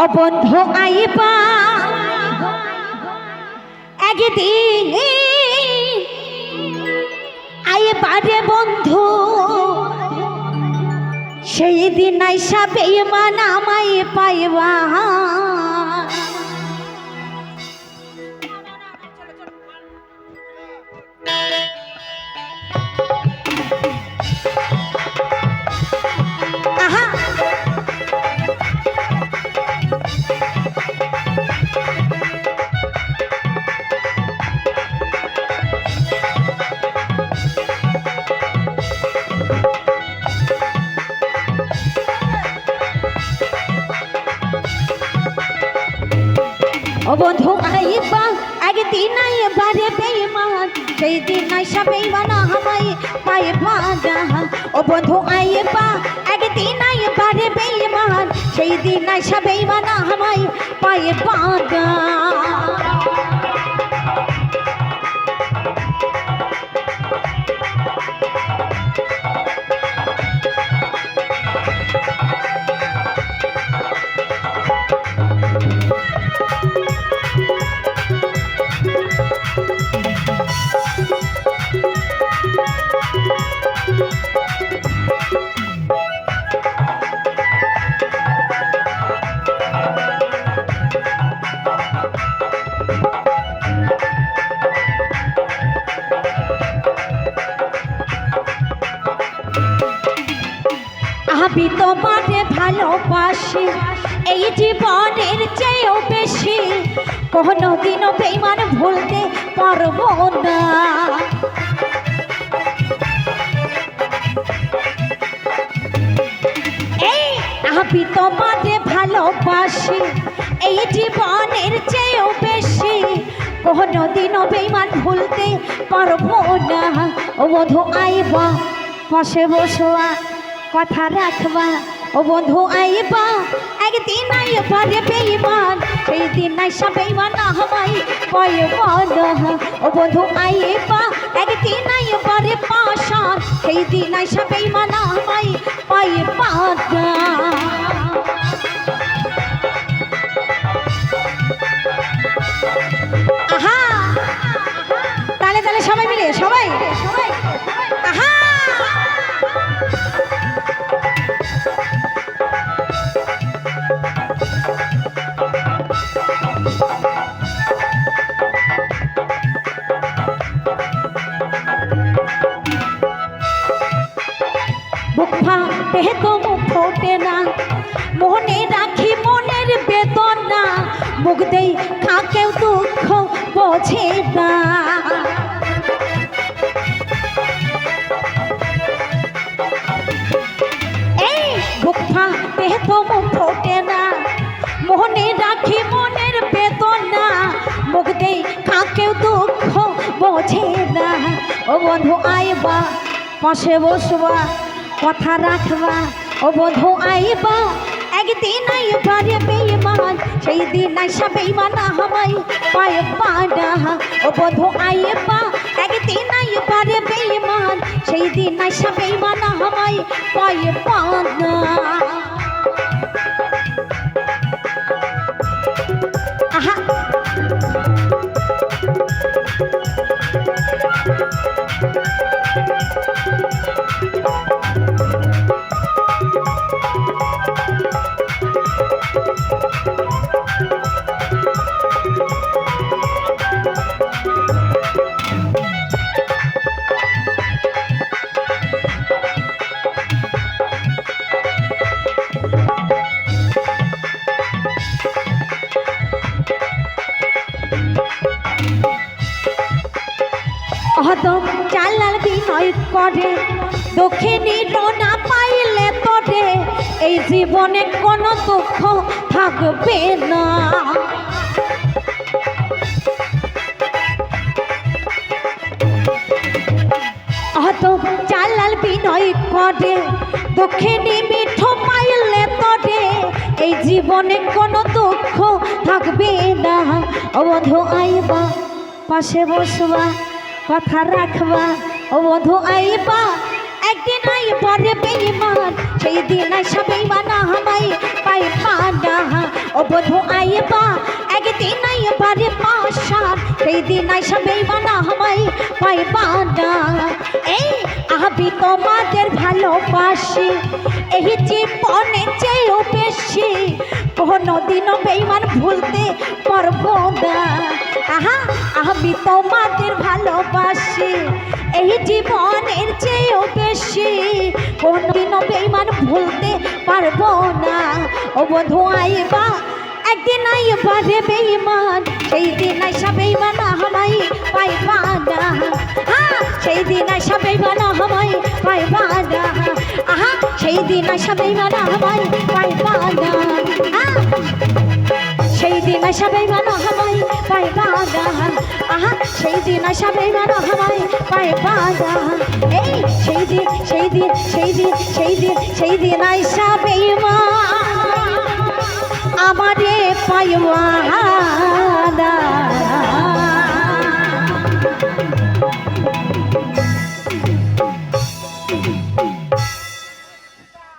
ও বন্ধু আইবা একদিন আইবারে বন্ধু সেই দিন আইসা বেমান আমায় পাইবা। ও বন্ধু আইবা একদিন আইবারে বেইমান সেই দিন আইসা বেইমান হামাই পাইবা যাহা ও বন্ধু আইবা একদিন আইবারে বেইমান সেই দিন আইসা বেইমান আমায় পাইবা যাহা আমি তোমারে ভালোবাসি। এই জীবনের চেয়েও বেশি কোনোদিনও বেইমান ভুলতে পারব না। এই আমি তোমারে ভালোবাসি। এই জীবনের চেয়েও বেশি কোনোদিনও বেইমান ভুলতে পারব না। ও বধু আইবা, পাশে বসবা। কথা রাখবা। ও বন্ধু, আইবা। একদিন দিন আইসা বেইমান আমায় পাইবা না ও বন্ধু, আইবা। একদিন আইবা রে পাশান সেই দিন আইসা বেইমান আমায় পাইবা না মুখ ফোটে না। মনে রাখি মনের বেদনা, মুখ দেই কাকেও দুঃখ বোঝে না। এই বুক ফাটে তো মুখ ফোটে না। মনে রাখি মনের বেদনা, মুখ দেই কাকেও দুঃখ বোঝে না। ও বন্ধু আইবা পাশে বসবা। কথা রাখবা। ও বন্ধু, আইবা। একদিন আইবা বেইমান সেই দিন আইসা বেইমান আমায় পাইবা না ও বন্ধু, আইবা। একদিন আইবা বেইমান সেই দিন আইসা পাইবা না আহা। করে দক্ষিণী না পাইলে তোরে এই জীবনে কোনো দুঃখ থাকবে না। হদম চালাল বিনয় করে দক্ষিণী মিঠো পাইলে তোরে এই জীবনে কোনো দুঃখ থাকবে না। ও বন্ধু, আইবা, পাশে বসবা, কথা রাখবা। ও বধু আইবা একদিন আই পরে বেইমান সেই দিন আইসা বেইমান হামাই পাই পাডা ও বধু আইবা একদিন আই পরে পাশার সেই দিন আইসা বেইমান হামাই পাই পাডা এই আবি তোমাদের ভালোবাসি, এই জীবনে চেয়েও বেশি, কোনোদিনও বেইমান ভুলতে পারব না। আহা আমি তোমাদের ভালোবাসি। এই জীবনের চেয়েও বেশি। কোনোদিনও বেইমান ভুলতে পারব না। ও বন্ধু, আইবা, একদিন আইবা রে বেইমান সেই দিন আইসা বেইমান আমায় পাইবা না। হ্যাঁ সেই দিন আইসা বেইমান আমায় পাইবা না। আহা, সেই দিন আইসা বেইমান আমায় পাইবা না। হ্যাঁ সেই দিন আশা বেইমান আমায় বাগান আহা, সেই দিন আসাবে বেইমান আমায় পাইবা না এই সেই দিন সেই দিন সেই দিন সেই দিন সেই দিন আইসাবে মা আমারে পাইবা